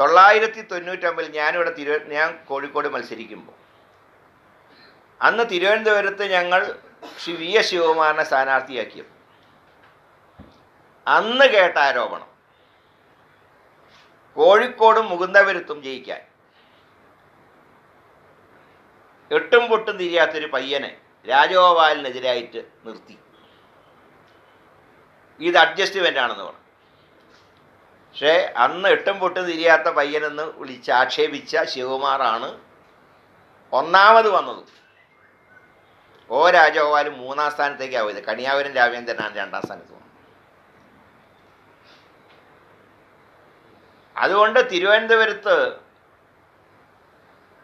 തൊള്ളായിരത്തി തൊണ്ണൂറ്റൊമ്പതിൽ ഞാനിവിടെ തിരു ഞാൻ കോഴിക്കോട് മത്സരിക്കുമ്പോൾ. അന്ന് തിരുവനന്തപുരത്ത് ഞങ്ങൾ ശ്രീ വി എസ് ശിവകുമാറിനെ സ്ഥാനാർത്ഥിയാക്കിയപ്പോൾ അന്ന് കേട്ട ആരോപണം കോഴിക്കോടും മുകുന്ദപുരത്തും ജയിക്കാൻ. എട്ടും പൊട്ടും തിരിയാത്തൊരു പയ്യനെ രാജഗോപാലിനെതിരായിട്ട് നിർത്തി. ഇത് അഡ്ജസ്റ്റ്മെന്റ് ആണെന്ന് പറഞ്ഞു. പക്ഷേ അന്ന് എട്ടും പൊട്ടും തിരിയാത്ത പയ്യനെന്ന് വിളിച്ച് ആക്ഷേപിച്ച ശിവകുമാറാണ് ഒന്നാമത് വന്നത്. ഓ രാജഗോപാലും മൂന്നാം സ്ഥാനത്തേക്ക് പോയത്. കണിയാപുരം രാമേന്ദ്രനാണ് രണ്ടാം സ്ഥാനത്ത് വന്നത്. അതുകൊണ്ട് തിരുവനന്തപുരത്ത്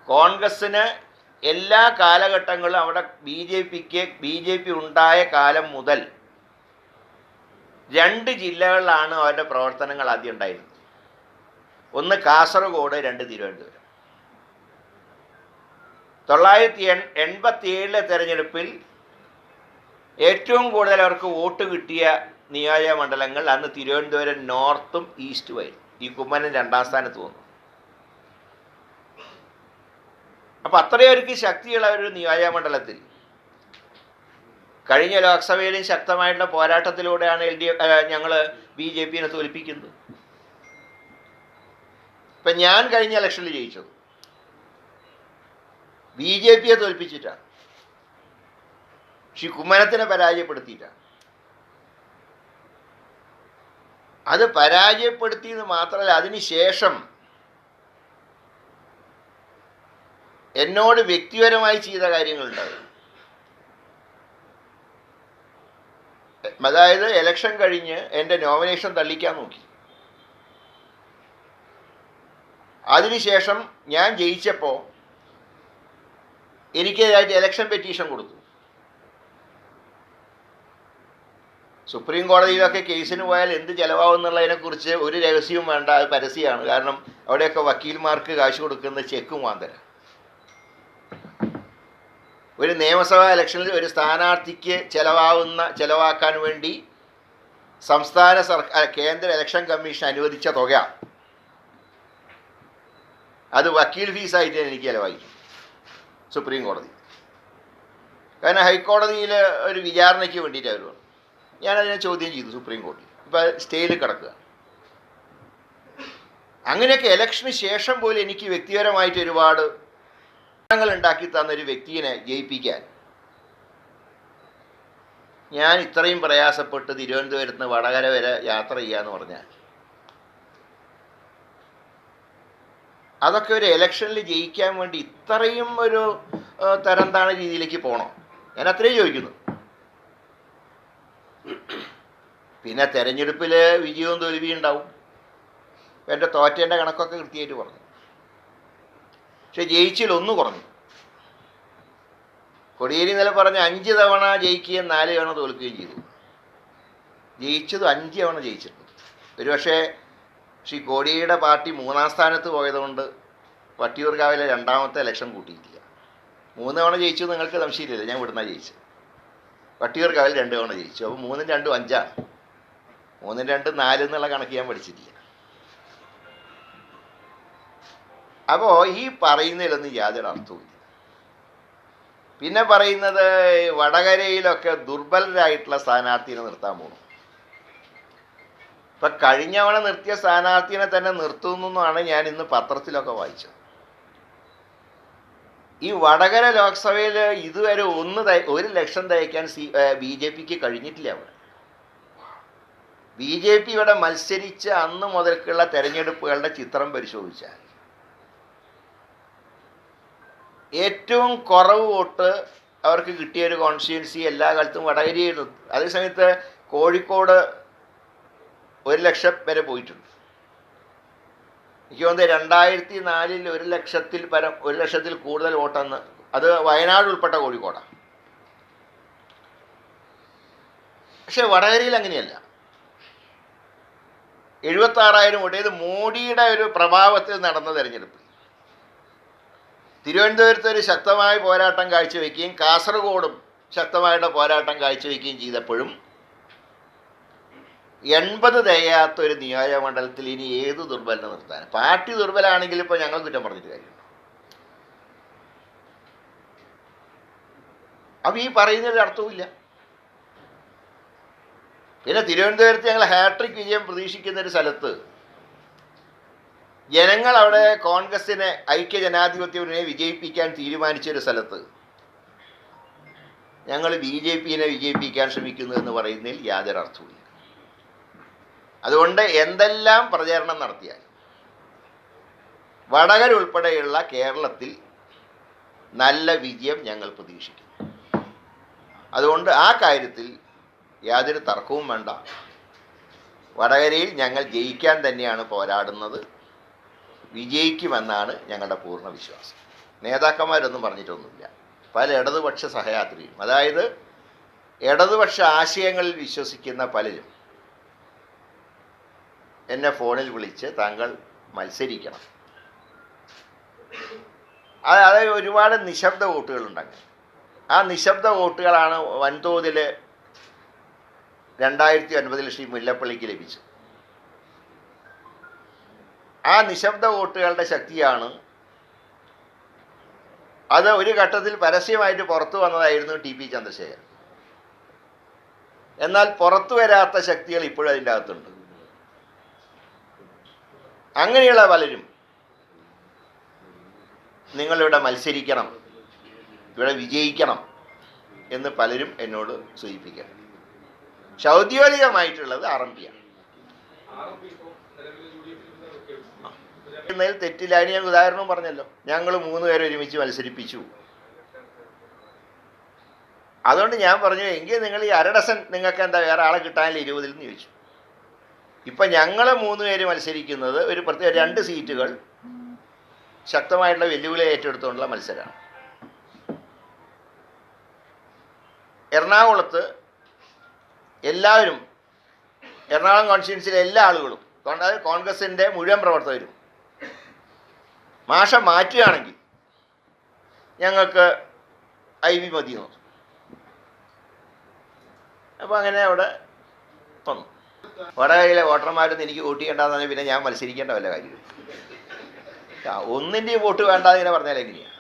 കോൺഗ്രസ്സിന് എല്ലാ കാലഘട്ടങ്ങളും അവിടെ ബി ജെ പിക്ക് ബി ജെ പി ഉണ്ടായ കാലം മുതൽ രണ്ട് ജില്ലകളിലാണ് അവരുടെ പ്രവർത്തനങ്ങൾ ആദ്യം ഉണ്ടായിരുന്നത്. ഒന്ന് കാസർഗോഡ് രണ്ട് തിരുവനന്തപുരം. തൊള്ളായിരത്തി എൺ എൺപത്തി ഏഴിലെ തെരഞ്ഞെടുപ്പിൽ ഏറ്റവും കൂടുതൽ അവർക്ക് വോട്ട് കിട്ടിയ നിയോജക മണ്ഡലങ്ങൾ അന്ന് തിരുവനന്തപുരം നോർത്തും ഈസ്റ്റുമായിരുന്നു ഈ കുമ്മനം രണ്ടാം സ്ഥാനത്ത് വന്നു. അപ്പം അത്രയും ശക്തിയുള്ള ഒരു നിയോജക മണ്ഡലത്തിൽ കഴിഞ്ഞ ലോക്സഭയിലും ശക്തമായിട്ടുള്ള പോരാട്ടത്തിലൂടെയാണ് എൽ ഡി ഞങ്ങൾ ബി ജെ പിനെ തോൽപ്പിക്കുന്നത്. ഇപ്പം ഞാൻ കഴിഞ്ഞ ഇലക്ഷനിൽ ജയിച്ചത്. ബി ജെ പിയെ തോൽപ്പിച്ചിട്ടാണ് ശ്രീ കുമ്മനത്തിനെ പരാജയപ്പെടുത്തിയിട്ടാണ്. അത് പരാജയപ്പെടുത്തിയെന്ന് മാത്രമല്ല അതിനുശേഷം എന്നോട് വ്യക്തിപരമായി ചെയ്ത കാര്യങ്ങളുണ്ടായിരുന്നു. അതായത് എലക്ഷൻ കഴിഞ്ഞ് എന്റെ നോമിനേഷൻ തള്ളിക്കാൻ നോക്കി. അതിനുശേഷം ഞാൻ ജയിച്ചപ്പോൾ എനിക്കെതിരായിട്ട് എലക്ഷൻ പെറ്റീഷൻ കൊടുത്തു. സുപ്രീം കോടതിയിലൊക്കെ കേസിന് പോയാൽ എന്ത് ചിലവാകും എന്നുള്ളതിനെക്കുറിച്ച് ഒരു രഹസ്യവും വേണ്ട അത് പരസ്യമാണ്. കാരണം അവിടെയൊക്കെ വക്കീൽമാർക്ക് കാശ് കൊടുക്കുന്ന ചെക്ക് മാന്തര. ഒരു നിയമസഭാ ഇലക്ഷനിൽ ഒരു സ്ഥാനാർത്ഥിക്ക് ചിലവാകുന്ന ചിലവാക്കാൻ വേണ്ടി സംസ്ഥാന സർക്കാർ കേന്ദ്ര ഇലക്ഷൻ കമ്മീഷൻ അനുവദിച്ച തുക. അത് വക്കീൽ ഫീസായിട്ട് എനിക്ക് ചിലവായി സുപ്രീം കോടതി. കാരണം ഹൈക്കോടതിയിൽ ഒരു വിചാരണയ്ക്ക് വേണ്ടിയിട്ട് അവർ വന്നു. ഞാനതിനെ ചോദ്യം ചെയ്തു സുപ്രീം കോടതി ഇപ്പം സ്റ്റേയിൽ കിടക്കുക. അങ്ങനെയൊക്കെ ഇലക്ഷന് ശേഷം പോലും എനിക്ക് വ്യക്തിപരമായിട്ട് ഒരുപാട് ങ്ങൾ ഉണ്ടാക്കി തന്ന ഒരു വ്യക്തിയെ ജയിപ്പിക്കാൻ. ഞാൻ ഇത്രയും പ്രയാസപ്പെട്ട് തിരുവനന്തപുരത്ത് നിന്ന് വടകര വരെ യാത്ര ചെയ്യാന്ന് പറഞ്ഞാൽ. അതൊക്കെ ഒരു ഇലക്ഷനിൽ ജയിക്കാൻ വേണ്ടി ഇത്രയും ഒരു തരം താണ രീതിയിലേക്ക് പോകണം ഞാൻ അത്രയും ചോദിക്കുന്നു. പിന്നെ തെരഞ്ഞെടുപ്പിൽ വിജയവും തോൽവിയും ഉണ്ടാവും. എന്റെ തോറ്റേന്റെ കണക്കൊക്കെ കൃത്യമായിട്ട് പറഞ്ഞു. പക്ഷെ ജയിച്ചിൽ ഒന്ന് കുറഞ്ഞു. കൊടിയേരി ഇന്നലെ പറഞ്ഞ അഞ്ച് തവണ ജയിക്കുകയും നാല് തവണ തോൽക്കുകയും ചെയ്തു. ജയിച്ചത് അഞ്ച് തവണ ജയിച്ചിട്ടുണ്ട്. ഒരു പക്ഷേ ശ്രീ കോടിയേരിയുടെ പാർട്ടി മൂന്നാം സ്ഥാനത്ത് പോയതുകൊണ്ട് വട്ടിയൂർക്കാവിലെ രണ്ടാമത്തെ ഇലക്ഷൻ കൂട്ടിയിട്ടില്ല. മൂന്ന് തവണ ജയിച്ചു നിങ്ങൾക്ക് സംശയമില്ലല്ലോ ഞാൻ ഇവിടുന്ന ജയിച്ചത്. വട്ടിയൂർക്കാവിൽ രണ്ട് തവണ ജയിച്ചു. അപ്പോൾ മൂന്നും രണ്ടും അഞ്ചാണ്. മൂന്നും രണ്ടും നാല് എന്നുള്ള കണക്ക് ഞാൻ പഠിച്ചിട്ടില്ല. അപ്പോൾ ഈ പറയുന്നതിലൊന്നും യാതൊരു അർത്ഥവുമില്ല പിന്നെ പറയുന്നത് വടകരയിലൊക്കെ ദുർബലരായിട്ടുള്ള സ്ഥാനാർത്ഥിനെ നിർത്താൻ പോകണം ഇപ്പം കഴിഞ്ഞവണ നിർത്തിയ സ്ഥാനാർത്ഥിനെ തന്നെ നിർത്തുന്നതാണ് ഞാൻ ഇന്ന് പത്രത്തിലൊക്കെ വായിച്ചത്. ഈ വടകര ലോക്സഭയിൽ ഇതുവരെ ഒന്ന് ഒരു ലക്ഷം തയ്ക്കാൻ സി ബി ജെ പിക്ക് കഴിഞ്ഞിട്ടില്ല അവിടെ. ബി ജെ പി ഇവിടെ മത്സരിച്ച അന്ന് മുതൽക്കുള്ള തെരഞ്ഞെടുപ്പുകളുടെ ചിത്രം പരിശോധിച്ചാൽ ഏറ്റവും കുറവ് വോട്ട് അവർക്ക് കിട്ടിയ ഒരു കോൺസ്റ്റിറ്റ്യുവൻസി എല്ലാ കാലത്തും വടകരയായിരുന്നു അതേസമയത്ത് കോഴിക്കോട് ഒരു ലക്ഷം വരെ പോയിട്ടുണ്ട്. എനിക്ക് തോന്നുന്നത് രണ്ടായിരത്തി നാലിൽ ഒരു ലക്ഷത്തിൽ പരം ഒരു ലക്ഷത്തിൽ കൂടുതൽ വോട്ടെന്ന്. അത് വയനാട് ഉൾപ്പെട്ട കോഴിക്കോടാണ് പക്ഷെ വടകരയിൽ അങ്ങനെയല്ല. എഴുപത്തി ആറായിരം വോട്ട്. ഇത് മോഡിയുടെ ഒരു പ്രഭാവത്തിൽ നടന്ന തെരഞ്ഞെടുപ്പ്. തിരുവനന്തപുരത്ത് ഒരു ശക്തമായ പോരാട്ടം കാഴ്ചവെക്കുകയും കാസർഗോഡും ശക്തമായിട്ട് പോരാട്ടം കാഴ്ചവെക്കുകയും ചെയ്തപ്പോഴും എൺപത് തികയാത്ത ഒരു നിയോജകമണ്ഡലത്തിൽ ഇനി ഏത് ദുർബലനെ നിർത്താൻ? പാർട്ടി ദുർബലാണെങ്കിൽ ഇപ്പോൾ ഞങ്ങൾ കുറ്റം പറഞ്ഞിട്ട് കാര്യം അപ്പം ഈ പറയുന്നതിൽ അർത്ഥവുമില്ല. പിന്നെ തിരുവനന്തപുരത്ത് ഞങ്ങൾ ഹാട്രിക് വിജയം പ്രതീക്ഷിക്കുന്ന ഒരു സ്ഥലത്ത് ജനങ്ങൾ അവിടെ കോൺഗ്രസിനെ ഐക്യ ജനാധിപത്യ മുന്നണിയെ വിജയിപ്പിക്കാൻ തീരുമാനിച്ച ഒരു സ്ഥലത്ത്. ഞങ്ങൾ ബി ജെ പിനെ വിജയിപ്പിക്കാൻ ശ്രമിക്കുന്നു എന്ന് പറയുന്നതിൽ യാതൊരു അർത്ഥവുമില്ല. അതുകൊണ്ട് എന്തെല്ലാം പ്രചാരണം നടത്തിയാൽ വടകര ഉൾപ്പെടെയുള്ള കേരളത്തിൽ നല്ല വിജയം ഞങ്ങൾ പ്രതീക്ഷിക്കുന്നു. അതുകൊണ്ട് ആ കാര്യത്തിൽ യാതൊരു തർക്കവും വേണ്ട. വടകരയിൽ ഞങ്ങൾ ജയിക്കാൻ തന്നെയാണ് പോരാടുന്നത്. വിജയിക്കുമെന്നാണ് ഞങ്ങളുടെ പൂർണ വിശ്വാസം. നേതാക്കന്മാരൊന്നും പറഞ്ഞിട്ടൊന്നുമില്ല. പല ഇടതുപക്ഷ സഹയാത്രിയും അതായത് ഇടതുപക്ഷ ആശയങ്ങളിൽ വിശ്വസിക്കുന്ന പലരും എന്നെ ഫോണിൽ വിളിച്ച് താങ്കൾ മത്സരിക്കണം. അത് അതായത് ഒരുപാട് നിശബ്ദ വോട്ടുകളുണ്ടങ്ങനെ ആ നിശബ്ദ വോട്ടുകളാണ് വൻതോതിൽ രണ്ടായിരത്തി ഒൻപതിൽ ശ്രീ മുല്ലപ്പള്ളിക്ക് ലഭിച്ചത്. ആ നിശബ്ദ വോട്ടുകളുടെ ശക്തിയാണ്. അത് ഒരു ഘട്ടത്തിൽ പരസ്യമായിട്ട് പുറത്തു വന്നതായിരുന്നു ടി പി ചന്ദ്രശേഖരൻ. എന്നാൽ പുറത്തു വരാത്ത ശക്തികൾ ഇപ്പോഴും അതിന്റെ അകത്തുണ്ട്. അങ്ങനെയുള്ള പലരും നിങ്ങളിവിടെ മത്സരിക്കണം ഇവിടെ വിജയിക്കണം എന്ന് പലരും എന്നോട് സൂചിപ്പിക്കണം ഔദ്യോഗികമായിട്ടുള്ളത് ആർ എം പിയാണ് എന്നതിൽ തെറ്റില്ല അതിന് ഞാൻ ഉദാഹരണവും പറഞ്ഞല്ലോ. ഞങ്ങൾ മൂന്ന് പേരെ ഒരുമിച്ച് മത്സരിപ്പിച്ചു. അതുകൊണ്ട് ഞാൻ പറഞ്ഞു എങ്കിൽ നിങ്ങൾ ഈ അരഡസൻ നിങ്ങൾക്ക് എന്താ വേറെ ആളെ കിട്ടാനില്ല ഇരുപതിൽ നിന്ന് ചോദിച്ചു. ഇപ്പം ഞങ്ങളെ മൂന്ന് പേര് മത്സരിക്കുന്നത് ഒരു പ്രത്യേക രണ്ട് സീറ്റുകൾ ശക്തമായിട്ടുള്ള വെല്ലുവിളി ഏറ്റെടുത്തുകൊണ്ടുള്ള മത്സരമാണ് എറണാകുളത്ത് എല്ലാവരും എറണാകുളം കോൺസ്റ്റിറ്റ്യൻസിലെ എല്ലാ ആളുകളും അതായത് കോൺഗ്രസിന്റെ മുഴുവൻ പ്രവർത്തകരും മാഷ മാറ്റുകയാണെങ്കിൽ ഞങ്ങൾക്ക് ഐ വി മതി നോക്കും അപ്പോൾ അങ്ങനെ അവിടെ വന്നു. വടകരയിലെ വോട്ടർമാരൊന്നും എനിക്ക് വോട്ട് ചെയ്യേണ്ടെന്ന് പറഞ്ഞാൽ പിന്നെ ഞാൻ മത്സരിക്കേണ്ട വല്ല കാര്യം ഒന്നിന്റെയും വോട്ട് വേണ്ട എന്ന് പറഞ്ഞാൽ എങ്ങനെയാണ്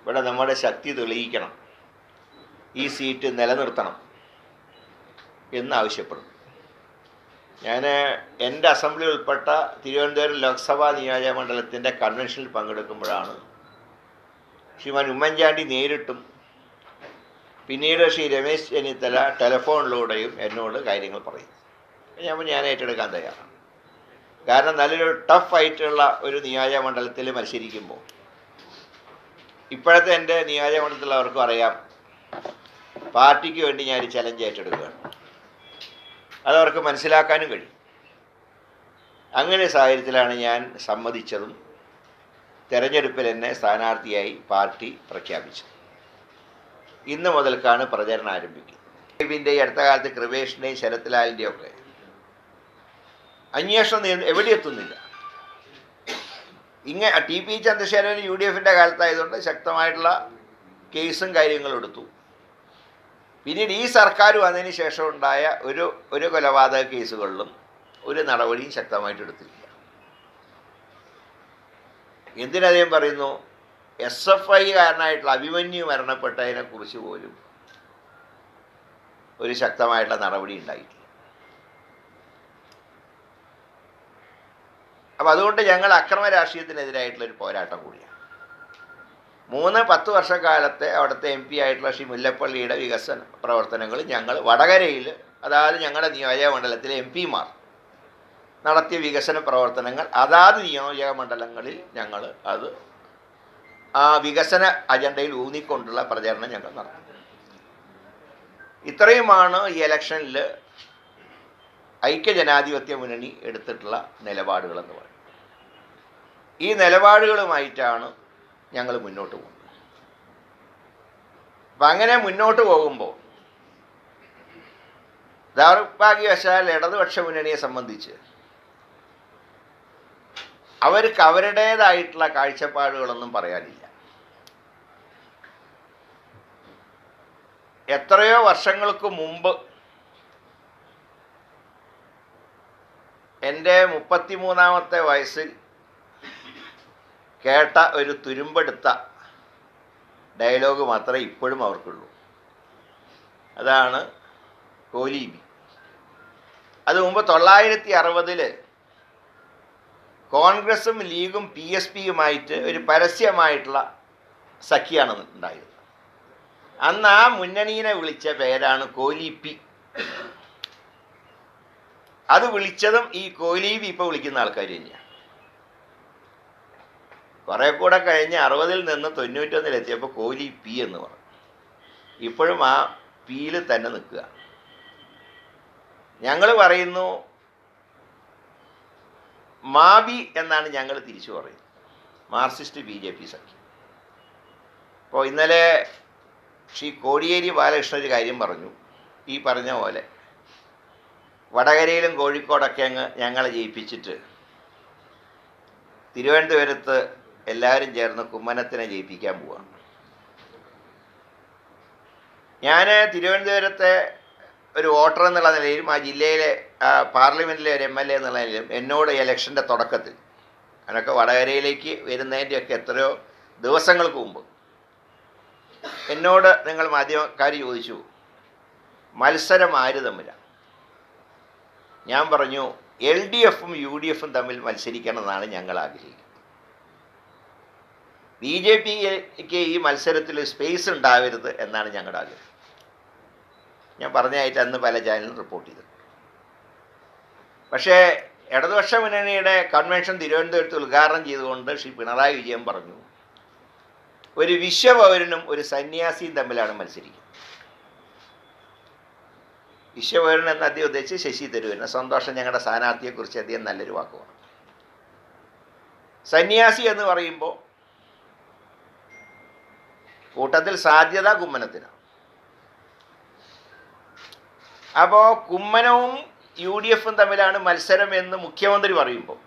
ഇവിടെ നമ്മുടെ ശക്തി തെളിയിക്കണം. ഈ സീറ്റ് നിലനിർത്തണം. എന്ന് ആവശ്യപ്പെടുന്നു. ഞാൻ എന്റെ അസംബ്ലി ഉൾപ്പെട്ട തിരുവനന്തപുരം ലോക്സഭാ നിയോജക മണ്ഡലത്തിന്റെ കൺവെൻഷനിൽ പങ്കെടുക്കുമ്പോഴാണ് ശ്രീമാൻ ഉമ്മൻചാണ്ടി നേരിട്ടും പിന്നീട് ശ്രീ രമേശ് ചെന്നിത്തല ടെലിഫോണിലൂടെയും എന്നോട് കാര്യങ്ങൾ പറയും. ഞാൻ ഞാൻ ഏറ്റെടുക്കാൻ തയ്യാറാണ്. കാരണം നല്ലൊരു ടഫ് ആയിട്ടുള്ള ഒരു നിയോജക മണ്ഡലത്തിൽ മത്സരിക്കുമ്പോൾ ഇപ്പോഴത്തെ എന്റെ നിയോജക മണ്ഡലത്തിലുള്ളവർക്കും അറിയാം പാർട്ടിക്ക് വേണ്ടി ഞാൻ ഒരു ചലഞ്ച് ഏറ്റെടുക്കുകയാണ്. അതവർക്ക് മനസ്സിലാക്കാനും കഴിയും. അങ്ങനെ സാഹചര്യത്തിലാണ് ഞാൻ സമ്മതിച്ചതും തെരഞ്ഞെടുപ്പിൽ എന്നെ സ്ഥാനാർത്ഥിയായി പാർട്ടി പ്രഖ്യാപിച്ചത്. ഇന്ന് മുതൽക്കാണ് പ്രചരണം ആരംഭിക്കുന്നത്. ഇതിന്റെ ഈ അടുത്ത കാലത്ത് കൃപേഷിന്റെയും ശരത്ലാലിന്റെയും ഒക്കെ അന്വേഷണം എവിടെ എത്തുന്നില്ല. ഇങ്ങനെ T P Chandrasekharan U D എഫിന്റെ കാലത്തായതുകൊണ്ട് ശക്തമായിട്ടുള്ള കേസും കാര്യങ്ങളും എടുത്തു. പിന്നീട് ഈ സർക്കാർ വന്നതിന് ശേഷം ഉണ്ടായ ഒരു ഒരു കൊലപാതക കേസുകളിലും ഒരു നടപടിയും ശക്തമായിട്ട് എടുത്തില്ല എന്തിനദ്ദേഹം പറയുന്നു? എസ് എഫ് ഐ കാരനായിട്ടുള്ള അഭിമന്യു മരണപ്പെട്ടതിനെ കുറിച്ച് പോലും ഒരു ശക്തമായിട്ടുള്ള നടപടി ഉണ്ടായിട്ടില്ല. അപ്പം അതുകൊണ്ട് ഞങ്ങൾ അക്രമ രാഷ്ട്രീയത്തിനെതിരായിട്ടുള്ള ഒരു പോരാട്ടം കൂടിയാണ്. മൂന്ന് പത്ത് വർഷക്കാലത്തെ അവിടുത്തെ എം പി ആയിട്ടുള്ള ശ്രീ മുല്ലപ്പള്ളിയുടെ വികസന പ്രവർത്തനങ്ങൾ ഞങ്ങൾ വടകരയിൽ അതായത് ഞങ്ങളുടെ നിയോജക മണ്ഡലത്തിലെ എം പിമാർ നടത്തിയ വികസന പ്രവർത്തനങ്ങൾ അതാത് നിയോജക മണ്ഡലങ്ങളിൽ ഞങ്ങൾ അത് ആ വികസന അജണ്ടയിൽ ഊന്നിക്കൊണ്ടുള്ള പ്രചരണം ഞങ്ങൾ നടത്തി. ഇത്രയുമാണ് ഈ ഇലക്ഷനിൽ ഐക്യജനാധിപത്യ മുന്നണി എടുത്തിട്ടുള്ള നിലപാടുകളെന്ന് പറയും ഈ നിലപാടുകളുമായിട്ടാണ് ഞങ്ങൾ മുന്നോട്ട് പോകും. അപ്പം അങ്ങനെ മുന്നോട്ട് പോകുമ്പോൾ ദൗർഭാഗ്യവശാൽ ഇടതുപക്ഷ മുന്നണിയെ സംബന്ധിച്ച് അവർക്ക് അവരുടേതായിട്ടുള്ള കാഴ്ചപ്പാടുകളൊന്നും പറയാനില്ല. എത്രയോ വർഷങ്ങൾക്ക് മുമ്പ് എന്റെ മുപ്പത്തിമൂന്നാമത്തെ വയസ്സിൽ കേട്ട ഒരു തുരുമ്പെടുത്ത ഡയലോഗ് മാത്രമേ ഇപ്പോഴും അവർക്കുള്ളൂ. അതാണ് കോലീബി. അത് മുമ്പ് തൊള്ളായിരത്തി അറുപതിൽ കോൺഗ്രസും ലീഗും പി എസ് പിയുമായിട്ട് ഒരു പരസ്യമായിട്ടുള്ള സഖിയാണ് ഉണ്ടായത് അന്ന് ആ മുന്നണീനെ വിളിച്ച പേരാണ് കോലിപ്പി അത് വിളിച്ചതും ഈ കോലീബി ഇപ്പോൾ വിളിക്കുന്ന ആൾക്കാർ തന്നെയാണ് കുറെ കൂടെ കഴിഞ്ഞ് അറുപതിൽ നിന്ന് തൊണ്ണൂറ്റൊന്നിലെത്തിയപ്പോൾ കോഹ്ലി പി എന്ന് പറഞ്ഞു. ഇപ്പോഴും ആ പിയിൽ തന്നെ നിൽക്കുക. ഞങ്ങൾ പറയുന്നു മാബി എന്നാണ് ഞങ്ങൾ തിരിച്ചു പറയുന്നത്. മാർക്സിസ്റ്റ് ബി ജെ പി സഖ്യം. അപ്പോൾ ഇന്നലെ ശ്രീ കോടിയേരി ബാലകൃഷ്ണൻ ഒരു കാര്യം പറഞ്ഞു. ഈ പറഞ്ഞ പോലെ വടകരയിലും കോഴിക്കോടൊക്കെ അങ്ങ് ഞങ്ങളെ ജയിപ്പിച്ചിട്ട് തിരുവനന്തപുരത്ത് എല്ലാവരും ചേർന്ന് കുമ്മനത്തിനെ ജയിപ്പിക്കാൻ പോവാണ് ഞാൻ തിരുവനന്തപുരത്തെ ഒരു വോട്ടർ എന്നുള്ള നിലയിലും ആ ജില്ലയിലെ പാർലമെന്റിലെ ഒരു എം എൽ എ എന്നുള്ള നിലയിലും എന്നോട് ഇലക്ഷന്റെ തുടക്കത്തിൽ അതിനൊക്കെ വടകരയിലേക്ക് വരുന്നതിന്റെയൊക്കെ എത്രയോ ദിവസങ്ങൾക്ക് മുമ്പ് എന്നോട് നിങ്ങൾ മാധ്യമക്കാർ ചോദിച്ചു മത്സരം ആര് തമ്മിലാണ് ഞാൻ പറഞ്ഞു എൽ ഡി എഫും യു ഡി എഫും തമ്മിൽ മത്സരിക്കണമെന്നാണ് ഞങ്ങൾ ആഗ്രഹിക്കുന്നത്. ബി ജെ പിക്ക് ഈ മത്സരത്തിൽ സ്പേസ് ഉണ്ടാവരുത് എന്നാണ് ഞങ്ങളുടെ ആഗ്രഹം. ഞാൻ പറഞ്ഞതായിട്ട് അന്ന് പല ചാനലും റിപ്പോർട്ട് ചെയ്തു. പക്ഷേ ഇടതുപക്ഷ മുന്നണിയുടെ കൺവെൻഷൻ തിരുവനന്തപുരത്ത് ഉദ്ഘാടനം ചെയ്തുകൊണ്ട് ശ്രീ പിണറായി വിജയൻ പറഞ്ഞു ഒരു വിശ്വപൗരനും ഒരു സന്യാസിയും തമ്മിലാണ് മത്സരിക്കുന്നത്. വിശ്വപൗരൻ എന്ന് അദ്ദേഹം ഉദ്ദേശിച്ച് ശശി തരൂരിന് സന്തോഷം ഞങ്ങളുടെ സ്ഥാനാർത്ഥിയെക്കുറിച്ച് അദ്ദേഹം നല്ലൊരു വാക്കുമാണ് സന്യാസി എന്ന് പറയുമ്പോൾ കൂട്ടത്തിൽ സാധ്യത കുമ്മനത്തിനാണ് അപ്പോൾ കുമ്മനവും യു ഡി എഫും തമ്മിലാണ് മത്സരം എന്ന് മുഖ്യമന്ത്രി പറയുമ്പോൾ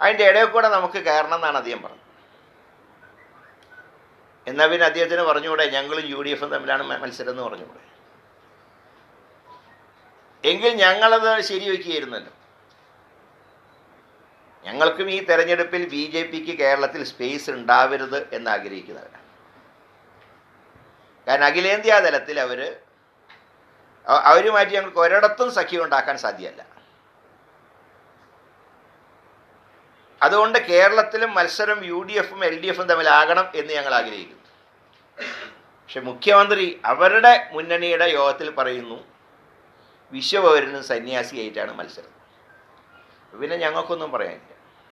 അതിന്റെ ഇടയിൽ കൂടെ നമുക്ക് കയറണം എന്നാണ് അദ്ദേഹം പറഞ്ഞത്. എന്നാൽ പിന്നെ അദ്ദേഹത്തിന് പറഞ്ഞുകൂടെ ഞങ്ങളും യു ഡി എഫും തമ്മിലാണ് മത്സരം എന്ന് പറഞ്ഞുകൂടെ? എങ്കിൽ ഞങ്ങളത് ശരിവെക്കുകയായിരുന്നല്ലോ ഞങ്ങൾക്കും ഈ തെരഞ്ഞെടുപ്പിൽ ബി ജെ പിക്ക് കേരളത്തിൽ സ്പേസ് ഉണ്ടാവരുത് എന്ന് ആഗ്രഹിക്കുന്നവരാണ്. കാരണം അഖിലേന്ത്യാ തലത്തിൽ അവർ അവരുമായിട്ട് ഞങ്ങൾക്ക് ഒരിടത്തും സഖ്യം ഉണ്ടാക്കാൻ സാധ്യമല്ല അതുകൊണ്ട് കേരളത്തിലും മത്സരം യു ഡി എഫും എൽ ഡി എഫും തമ്മിലാകണം എന്ന് ഞങ്ങൾ ആഗ്രഹിക്കുന്നു. പക്ഷെ മുഖ്യമന്ത്രി അവരുടെ മുന്നണിയുടെ യോഗത്തിൽ പറയുന്നു വിശ്വപൗരനും സന്യാസിയായിട്ടാണ് മത്സരം. പിന്നെ ഞങ്ങൾക്കൊന്നും പറയാനില്ല.